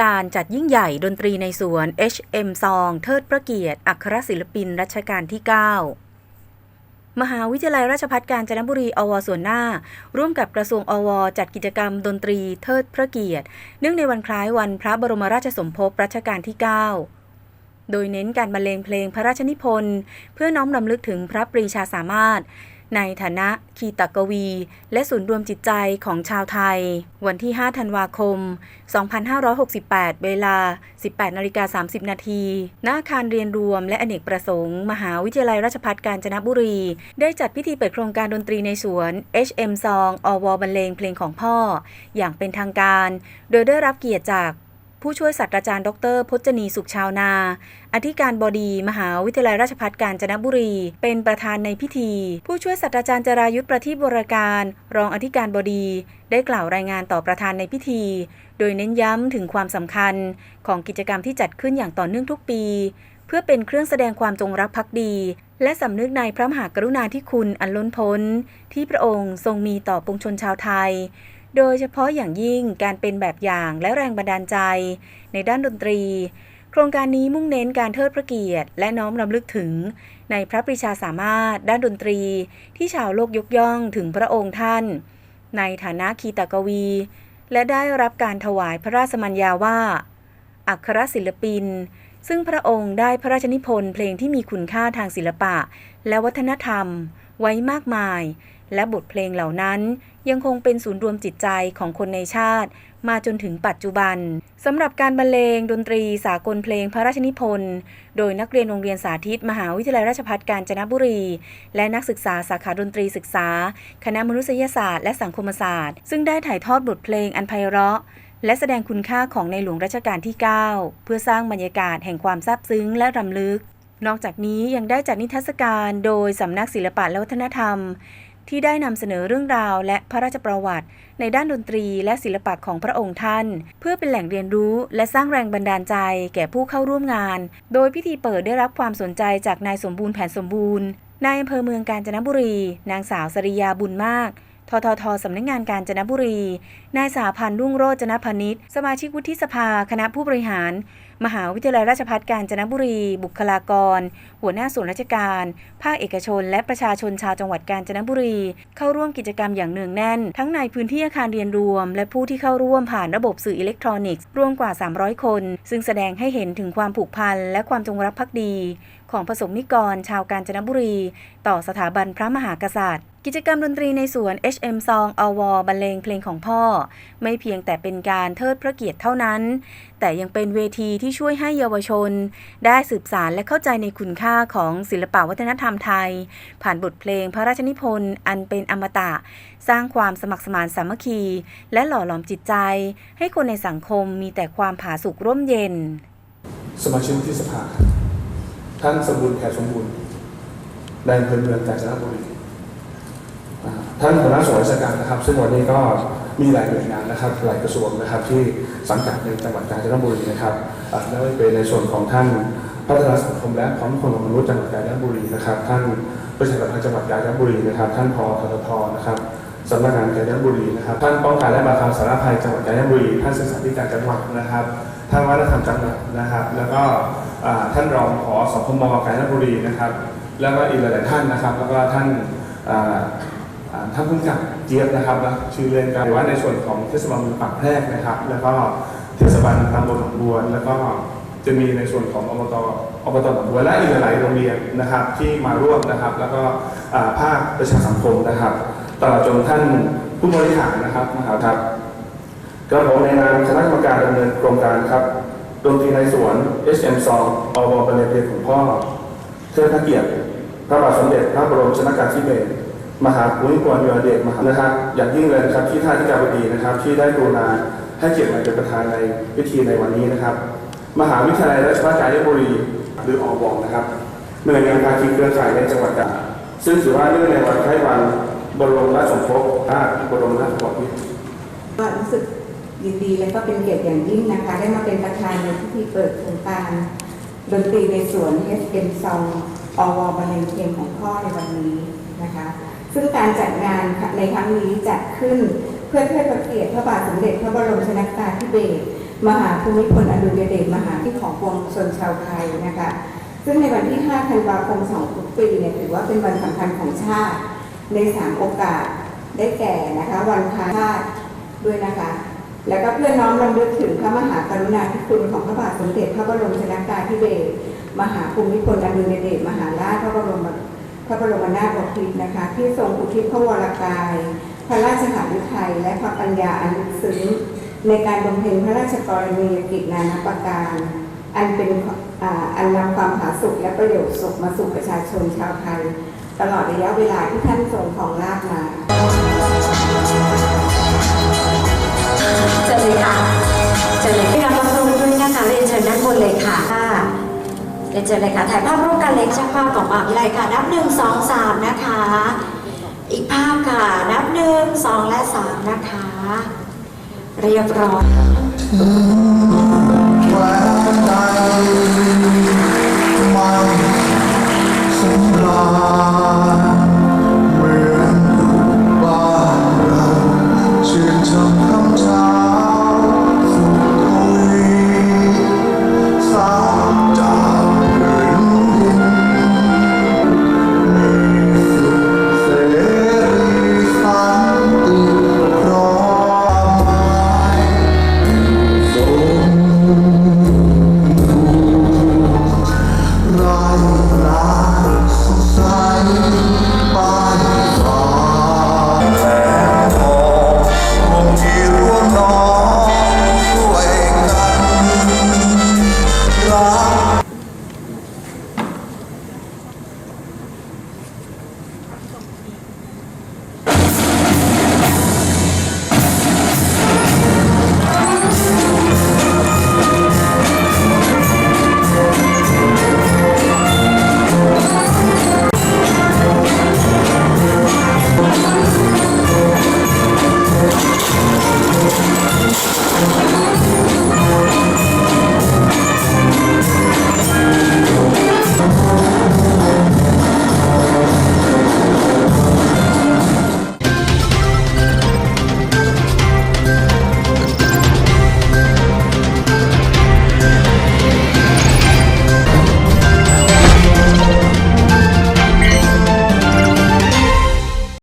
การจัดยิ่งใหญ่ดนตรีในสวน HM ซองเทิดพระเกียรติ อัครศิลปินรัชกาลที่ 9 มหาวิทยาลัยราชภัฏกาญจนบุรี อวส่วนหน้า ร่วมกับกระทรวงอว จัดกิจกรรมดนตรีเทิดพระเกียรติ เนื่องในวันคล้ายวันพระบรมราชสมภพรัชกาลที่ 9โดยเน้นการบรรเลงเพลงพระราชนิพนธ์ เพื่อน้อมรำลึกถึงพระปรีชาสามารถ ในฐานะคีตกวี และศูนย์รวมจิตใจของชาวไทย วันที่ 5 ธันวาคม 2568 เวลา 18นาฬิกา30 นาทีณอาคารเรียนรวมและอเนกประสงค์ มหาวิทยาลัยราชภัฏกาญจนบุรี ได้จัดพิธีเปิดโครงการดนตรีในสวน HM ซองอวบรรเลงเพลงของพ่อ อย่างเป็นทางการ โดยได้รับเกียรติจาก ผู้ช่วยศาสตราจารย์ ดร พจนีสุขชาวนา อธิการบดี มหาวิทยาลัยราชภัฏกาญจนบุรี เป็นประธานในพิธี ผู้ช่วยศาสตราจารย์จรายุทธประทีปบรการ รองอธิการบดี ได้กล่าวรายงานต่อประธานในพิธี โดยเน้นย้ำถึงความสำคัญของกิจกรรมที่จัดขึ้นอย่างต่อเนื่องทุกปี เพื่อเป็นเครื่องแสดงความจงรักภักดี และสำนึกในพระมหากรุณาธิคุณอันล้นพ้น ที่พระองค์ทรงมีต่อปวงชนชาวไทย โดยเฉพาะอย่างยิ่งการเป็นแบบอย่างและแรงบันดาลใจ ในด้านดนตรี โครงการนี้มุ่งเน้นการเทิดพระเกียรติ และน้อมรำลึกถึง ในพระปรีชาสามารถด้านดนตรี ที่ชาวโลกยกย่องถึงพระองค์ท่าน ในฐานะคีตกวี และได้รับการถวายพระราชมัญญาว่า อัครศิลปิน ซึ่งพระองค์ได้พระราชนิพนธ์เพลงที่มีคุณค่าทางศิลปะ และวัฒนธรรม ไว้มากมาย และบทเพลงเหล่านั้น ยังคงเป็นศูนย์รวมจิตใจของคนในชาติ มาจนถึงปัจจุบันสำหรับการบรรเลงดนตรีสากลเพลงพระราชนิพนธ์โดยนักเรียนโรงเรียนสาธิต มหาวิทยาลัยราชภัฏกาญจนบุรี และนักศึกษาสาขาดนตรีศึกษา คณะมนุษยศาสตร์และสังคมศาสตร์ ซึ่งได้ถ่ายทอดบทเพลงอันไพเราะและแสดงคุณค่าของในหลวงรัชกาลที่ 9 เพื่อสร้างบรรยากาศแห่งความซาบซึ้งและรำลึก นอกจากนี้ยังได้จัดนิทรรศการโดยสำนักศิลปะและวัฒนธรรม ที่ได้นำเสนอเรื่องราวและพระราชประวัติ ในด้านดนตรีและศิลปะของพระองค์ท่าน เพื่อเป็นแหล่งเรียนรู้และสร้างแรงบันดาลใจแก่ผู้เข้าร่วมงาน โดยพิธีเปิดได้รับความสนใจจากนายสมบูรณ์แผนสมบูรณ์นายอำเภอเมืองกาญจนบุรี นางสาวสริยาบุญมาก ทททสำนักงานกาญจนบุรี นายสาพันธ์รุ่งโรจนพนิษสมาชิกวุฒิสภา คณะผู้บริหาร มหาวิทยาลัยราชภัฏกาญจนบุรี บุคลากร หัวหน้าส่วนราชการ ภาคเอกชน และประชาชนชาวจังหวัดกาญจนบุรี เข้าร่วมกิจกรรมอย่างเนืองแน่น ทั้งในพื้นที่อาคารเรียนรวม และผู้ที่เข้าร่วมผ่านระบบสื่ออิเล็กทรอนิกส์รวมกว่า 300 คน ซึ่งแสดงให้เห็นถึงความผูกพันและความจงรักภักดี ของประสงนิกร ชาวกาญจนบุรี ต่อสถาบันพระมหากษัตริย์ กิจกรรมดนตรีในสวน HM Song อวบรรเลงเพลงของพ่อ ไม่เพียงแต่เป็นการเทิดพระเกียรติเท่านั้น แต่ยังเป็นเวทีที่ช่วยให้เยาวชน ได้สืบสารและเข้าใจในคุณค่าของศิลปวัฒนธรรมไทย ผ่านบทเพลงพระราชนิพนธ์อันเป็นอมตะ สร้างความสมัครสมานสามัคคี และหล่อหลอมจิตใจ ให้คนในสังคมมีแต่ความผาสุกร่มเย็น สมาชิกวุฒิสภาท่านสมบูรณ์แผ่สมบูรณ์ในอำเภอเมืองกาญจนบุรี ท่านหัวหน้าส่วนราชการนะครับ ซึ่งวันนี้ก็มีหลายหน่วยงานนะครับ หลายกระทรวงนะครับ ที่สังกัดในจังหวัดกาญจนบุรีนะครับอ่าไม่ว่าจะเป็นในส่วนของท่านพัฒนาสังคมและความมั่นของมนุษย์จังหวัดกาญจนบุรีนะครับ ท่านประชาสัมพันธ์จังหวัดกาญจนบุรีนะครับ ท่านพอทททนะครับสำนักงานกาญจนบุรีนะครับ ท่านป้องกันและบรรเทาสาธารณภัยจังหวัดกาญจนบุรี ท่านศึกษาธิการจังหวัดนะครับทางวัฒนธรรมจังหวัดนะครับ แล้วก็ท่านรองผอสพมกาญจนบุรีนะครับ แล้วก็อีกหลายท่านนะครับ แล้วก็ท่าน ท่านผู้กับเจี๊ยบนะครับนะชื่อเล่นกันหรือว่าในส่วนของเทศบาลเมืองปากแพรกนะครับ แล้วก็เทศบาลตำบลหนองบัวแล้วก็จะมีในส่วนของอบตอบตหนองบัวและอีกหลายๆโรงเรียนนะครับที่มาร่วมนะครับ แล้วก็ภาคประชาสังคมนะครับตลอดจนท่านผู้บริหารนะครับมหาทัพกระผมในนามคณะกรรมการดำเนินโครงการครับดนตรีในสวน SM 2อวบรรเลงเพลงของพ่อเทิดพระเกียรติพระบาทสมเด็จพระบรมชนกาธิเบศร มหาภูมิพลอดุลยเดชมหานะครับอย่างยิ่งเลยนะครับที่ท่านที่การบดีนะครับ ที่ได้กรุณาให้เกียรติมาเป็นประธานในพิธีในวันนี้นะครับ มหาวิทยาลัยราชภัฏกาญจนบุรีหรืออวนะครับหน่วยงานภาคีเครือข่ายในจังหวัดกาญซึ่งถือว่าเนื่องในวันคล้ายวันบรมราชสมภพพระบรมราชบพิตรก็รู้สึกยินดีและก็เป็นเกียรติอย่างยิ่งนะคะ ได้มาเป็นประธานในพิธีเปิดโครงการดนตรีในสวน SM ซองอวบรรเลงเพลงของพ่อในวันนี้นะคะ ซึ่งการจัดงานในครั้งนี้จัดขึ้นเพื่อเทิดพระเกียรติพระบาทสมเด็จพระบรมชนกาธิเบศรมหาภูมิพลอดุลยเดชมหาที่ของปวงชนชาวไทยนะคะซึ่งในวันที่ 5 ธันวาคม 2 ทุกปีเนี่ยถือว่าเป็นวันสำคัญของชาติ ในสามโอกาสได้แก่นะคะ วันพาชาติด้วยนะคะ แล้วก็เพื่อน้อมรำลึกถึงพระมหากรุณาธิคุณของพระบาทสมเด็จพระบรมชนกาธิเบศรมหาภูมิพลอดุลยเดชมหาราชพระบรม พระบรมนาถบพิตรนะคะ ที่ทรงอุทิศพระวรกาย พระราชหฤทัยและพระปัญญาอันลึกซึ้งในการบำเพ็ญพระราชกรณียกิจนานาประการ อันเป็นอ่าอันนำความผาสุกและประโยชน์สุขมาสู่ประชาชนชาวไทย ตลอดระยะเวลาที่ท่านทรงของราชย์มาเจอเลยค่ะเจอเลยพี่รับรับรู้ด้วยนะคะเรียนเชิญด้านบนเลยค่ะ เรียนเจอเลยค่ะถ่ายภาพร่วมกันเลยช่างภาพของมหาวิทยาลัยค่ะ นับหนึ่งสองสามนะคะ อีกภาพค่ะ นับหนึ่งสองและสามนะคะ เรียบร้อย